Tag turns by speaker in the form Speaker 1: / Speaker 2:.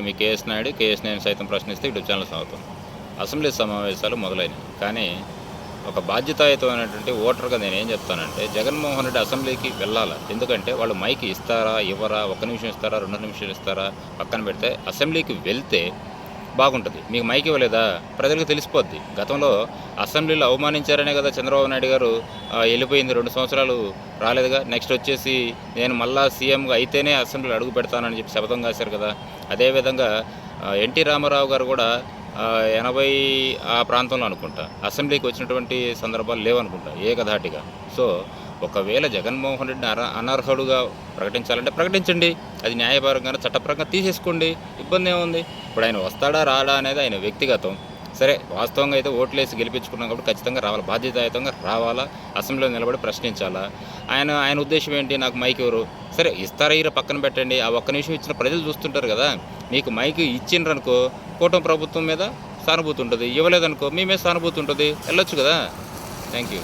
Speaker 1: మీ KS Naidu KS Naidu సైతం ప్రశ్నిస్తే YouTube channel సాగుతుంది అసెంబ్లీ సమావేశాలు మొదలైనవి. కానీ ఒక బాధ్యతాయుతమైనటువంటి ఓటర్గా నేను ఏం చెప్తానంటే జగన్మోహన్ రెడ్డి అసెంబ్లీకి వెళ్ళాలా? ఎందుకంటే వాళ్ళు మైక్ ఇస్తారా ఇవ్వరా? ఒక నిమిషం ఇస్తారా? రెండు నిమిషాలు ఇస్తారా? పక్కన పెడితే అసెంబ్లీకి వెళ్తే బాగుంటుంది. మీకు మైక్ ఇవ్వలేదా? ప్రజలకు తెలిసిపోద్ది. గతంలో అసెంబ్లీలో అవమానించారనే కదా చంద్రబాబు నాయుడు గారు వెళ్ళిపోయింది రెండు సంవత్సరాలు రాలేదుగా. నెక్స్ట్ వచ్చేసి నేను మళ్ళా సీఎంగా అయితేనే అసెంబ్లీలో అడుగు పెడతానని చెప్పి శపథం కాశారు కదా. అదేవిధంగా ఎన్టీ రామారావు గారు కూడా ఎనభై ఆ ప్రాంతంలో అనుకుంటా. అసెంబ్లీకి వచ్చినటువంటి సందర్భాలు లేవనుకుంటా ఏకధాటిగా. సో ఒకవేళ జగన్మోహన్ రెడ్డిని అర అనర్హుడుగా ప్రకటించాలంటే ప్రకటించండి. అది న్యాయపరంగా చట్టపరంగా తీసేసుకోండి. ఇబ్బంది ఏముంది? ఇప్పుడు ఆయన వస్తాడా రాడా అనేది ఆయన వ్యక్తిగతం. సరే వాస్తవంగా అయితే ఓట్లేసి గెలిపించుకున్నాం కాబట్టి ఖచ్చితంగా రావాలి? బాధ్యతాయుతంగా రావాలా? అసెంబ్లీలో నిలబడి ప్రశ్నించాలా? ఆయన ఆయన ఉద్దేశం ఏంటి? నాకు మైక్ ఎవరు? సరే ఇస్తారా ఇరా పక్కన పెట్టండి. ఆ ఒక్క నిమిషం ఇచ్చిన ప్రజలు చూస్తుంటారు కదా. మీకు మైక్ ఇచ్చిండ్రనుకో కూటమి ప్రభుత్వం మీద సానుభూతి ఉంటుంది. ఇవ్వలేదనుకో మీ మీద సానుభూతి ఉంటుంది. వెళ్ళొచ్చు కదా. Thank you.